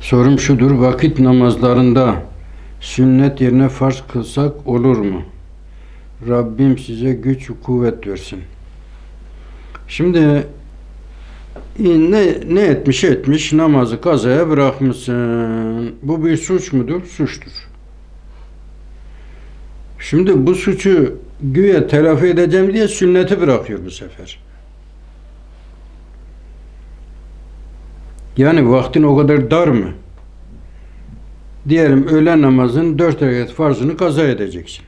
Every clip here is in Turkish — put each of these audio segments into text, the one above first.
Sorum şudur, vakit namazlarında sünnet yerine farz kılsak olur mu? Rabbim size güç ve kuvvet versin. Şimdi e, ne, ne etmiş etmiş namazı kazaya bırakmışsın. Bu bir suç mudur? Suçtur. Şimdi bu suçu güya telafi edeceğim diye sünneti bırakıyor bu sefer. Yani vaktin o kadar dar mı? Diyelim öğlen namazın dört rekat farzını kaza edeceksin.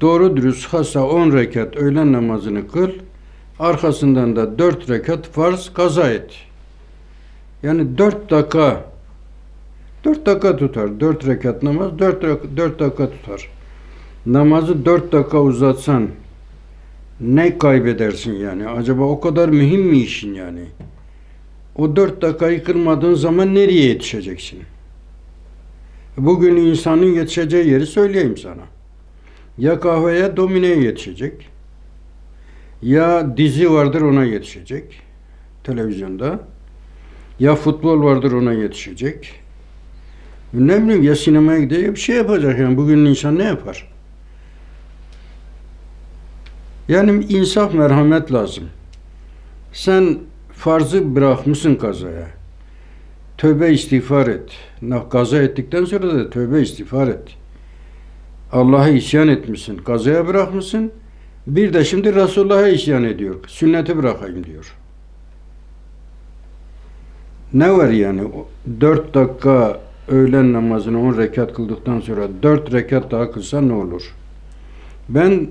Doğru dürüst hassa 10 rekat öğlen namazını kıl. Arkasından da 4 rekat farz kaza et. Yani 4 dakika 4 dakika tutar. 4 rekat namaz 4, 4 dakika tutar. Namazı 4 dakika uzatsan ne kaybedersin yani? Acaba o kadar mühim mi işin yani? O 4 dakikayı kırmadığın zaman nereye yetişeceksin? Bugün insanın yetişeceği yeri söyleyeyim sana. Ya kahveye domineye yetişecek. Ya dizi vardır ona yetişecek. Televizyonda. Ya futbol vardır ona yetişecek. Ne bileyim ya sinemaya ya bir şey yapacak yani. Bugün insan ne yapar? Yani insaf merhamet lazım. Sen farzı bırakmışsın kazaya. Tövbe istiğfar et. Kaza ettikten sonra da tövbe istiğfar et. Allah'a isyan etmişsin. Kazaya bırakmışsın. Bir de şimdi Resulullah'a isyan ediyor. Sünneti bırakayım diyor. Ne var yani? Dört dakika öğlen namazını on rekat kıldıktan sonra dört rekat daha kılsa ne olur? Ben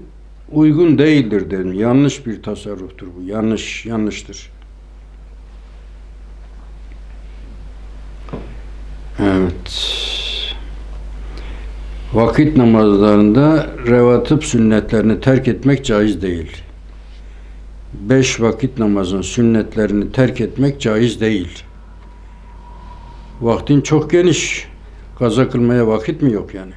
uygun değildir dedim. Yanlış bir tasarruftur bu. Yanlış, yanlıştır. Evet. Vakit namazlarında revatip sünnetlerini terk etmek caiz değil. Beş vakit namazın sünnetlerini terk etmek caiz değil. Vaktin çok geniş. Kaza kılmaya vakit mi yok yani?